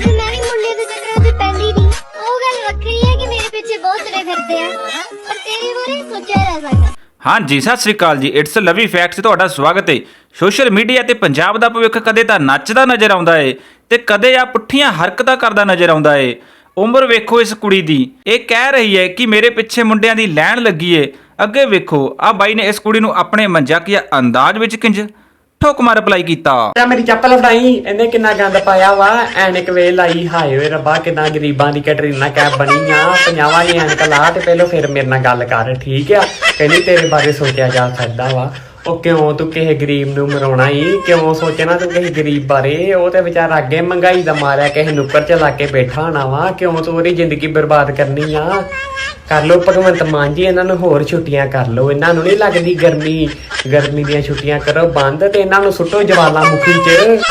ਵੈਸੇ ਮੈਂ ਵੀ ਮੁੰਡੇ ਦੇ ਚੱਕਰਾਂ 'ਚ ਪੈਂਦੀ ਨਹੀਂ ਉਹ ਗੱਲ ਵੱਖਰੀ ਹੈ ਕਿ ਮੇਰੇ ਪਿੱਛੇ ਬਹੁਤ ਤੁਰੇ ਫਿਰਦੇ ਆ। ਪਰ ਤੇਰੇ ਬਾਰੇ ਸੋਚਿਆ ਰਹਿ ਸਕਦਾ। ਹਾਂਜੀ, ਸਤਿ ਸ੍ਰੀ ਅਕਾਲ ਜੀ। ਇਟਸ ਲਵੀ ਫੈਕਟਸ ਤੁਹਾਡਾ ਸਵਾਗਤ ਹੈ। ਸੋਸ਼ਲ ਮੀਡੀਆ ਤੇ ਪੰਜਾਬ ਦਾ ਭਵਿੱਖ ਕਦੇ ਤਾਂ ਨੱਚਦਾ ਨਜ਼ਰ ਆਉਂਦਾ ਏ ਤੇ ਕਦੇ ਆ ਪੁੱਠੀਆਂ ਹਰਕਤਾਂ ਕਰਦਾ ਨਜ਼ਰ ਆਉਂਦਾ ਏ। ਉਮਰ ਵੇਖੋ ਇਸ ਕੁੜੀ ਦੀ। ਇਹ ਕਹਿ ਰਹੀ ਹੈ ਕਿ ਮੇਰੇ ਪਿੱਛੇ ਮੁੰਡਿਆਂ ਦੀ ਲੈਣ ਲੱਗੀ ਏ। ਅੱਗੇ ਵੇਖੋ ਆ ਬਾਈ ਨੇ ਇਸ ਕੁੜੀ ਨੂੰ ਆਪਣੇ ਮਜ਼ਾਕੀਆ ਅੰਦਾਜ਼ ਵਿੱਚ ਕਿੰਜ ਠੋਕਮਾ ਰਿਪਲਾਈ ਕੀਤਾ। ਤਾਂ ਮੇਰੀ ਚੱਪਲ ਫੜਾਈ, ਇਹਨੇ ਕਿੰਨਾ ਗੰਦ ਪਾਇਆ ਵਾ। ਐਨਕ ਵੇ ਲਾਈ, ਹਾਏ ਓਏ ਰੱਬਾ, ਕਿੰਨਾ ਗਰੀਬਾਂ ਦੀ ਕੈਟਰੀਨਾ ਕੈਬ ਬਣੀ ਆ। ਪੰਜਾਵਾਂ ਦੀ ਐਨਕ ਲਾ ਤੇ ਪਹਿਲਾਂ ਫਿਰ ਮੇਰੇ ਨਾਲ ਗੱਲ ਕਰ, ਠੀਕ ਆ? ਕਹਿੰਦੀ ਤੇਰੇ ਬਾਰੇ ਸੋਚਿਆ ਜਾ ਸਕਦਾ ਵਾ। ਉਹ ਕਿਉਂ ਤੂੰ ਕਿਸੇ ਗਰੀਬ ਨੂੰ ਮਰਾਉਣਾ ਈ? ਕਿਉਂ ਸੋਚਣਾ ਤੂੰ ਕਿਸੇ ਗਰੀਬ ਬਾਰੇ? ਉਹ ਤੇ ਵਿਚਾਰਾ ਅੱਗੇ ਮਹਿੰਗਾਈ ਦਾ ਮਾਰਿਆ, ਕਿਸੇ ਨੁੱਕਰ ਚ ਲਾ ਕੇ ਬੈਠਾ ਹੋਣਾ ਵਾ। ਕਿਉਂ ਤੂੰ ਉਹਦੀ ਜ਼ਿੰਦਗੀ ਬਰਬਾਦ ਕਰਨੀ ਆ? ਕਰ ਲੋ ਭਗਵੰਤ ਮਾਨ ਜੀ, ਇਹਨਾਂ ਨੂੰ ਹੋਰ ਛੁੱਟੀਆਂ ਕਰ ਲੋ ਇਹਨਾਂ ਨੂੰ ਨਹੀਂ ਲੱਗਦੀ ਗਰਮੀ। ਗਰਮੀ ਦੀਆਂ ਛੁੱਟੀਆਂ ਕਰੋ ਬੰਦ ਤੇ ਇਹਨਾਂ ਨੂੰ ਸੁੱਟੋ ਜਵਾਲਾ ਮੁਖੀ ਚ।